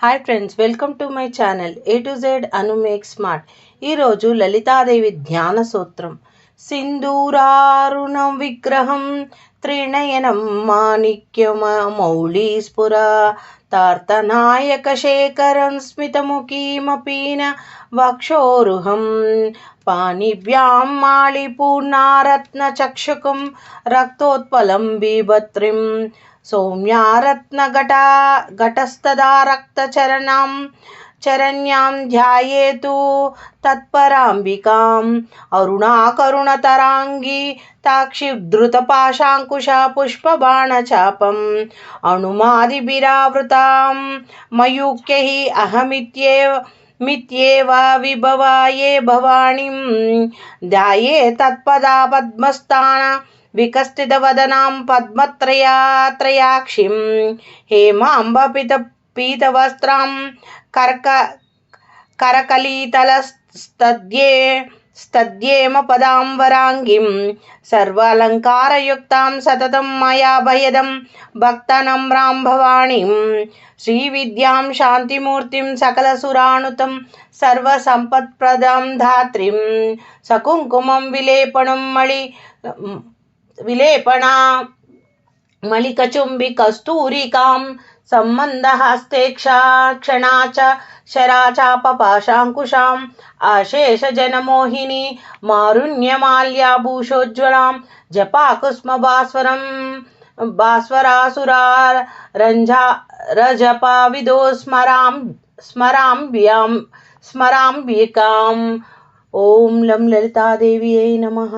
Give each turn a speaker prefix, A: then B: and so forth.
A: Hi friends welcome to my channel A to Z Anu make smart ఈరోజు లలితాదేవి ధ్యాన సూత్రం సింధూరారుణం విగ్రహం త్రిణయనం మాణిక్యమ మౌళీస్ఫుర తార్తనాయక శేఖరం స్మితముఖీమపీన వక్షోరుహం పాణిభ్యాం మాళిపూర్ణారత్నచక్షుకం రక్తోత్పలం బీభత్రిం सौम्यारत्नघटा घटस्तदा रक्तचरणां चरण्यां ध्यायेतु तत्पराम्बिकाम्। अरुणाकरुणतराङ्गी ताक्षिधृतपाशाङ्कुशा पुष्पबाणचापम्। अणुमादिभिरावृतां मयूक्यैः अहमित्येव मित्येव विभवाये भवानीं ध्याये तत्पदा पद्मस्थान विकसितवदनां पद्मत्रयात्रयाक्षीं पीतवस्त्रां कर्क करकलितलस्तद्ये स्तद्येम पदाम्बराङ्गीं सर्वालङ्कारयुक्तां सततं मया भयदं भक्तनम्रां भवानीं श्रीविद्यां शान्तिमूर्तिं सकलसुरानुतं सर्वसम्पत्प्रदां धात्रीं सकुङ्कुमं विलेपनं मणि विलेपना मलिकचुम्बि कस्तूरिकां सम्बन्धहस्तेक्षा, क्षणा च, शरा चापपाशाङ्कुशाम् अशेषजनमोहिनी मारुण्यमाल्याभूषोज्ज्वलां जपाकुस्मभास्वरं भास्वरासुरा रञ्झा रजपाविदो स्मरां स्मराम्ब्यां स्मराम्बिकाम्। ॐ लं ललितादेव्यै नमः।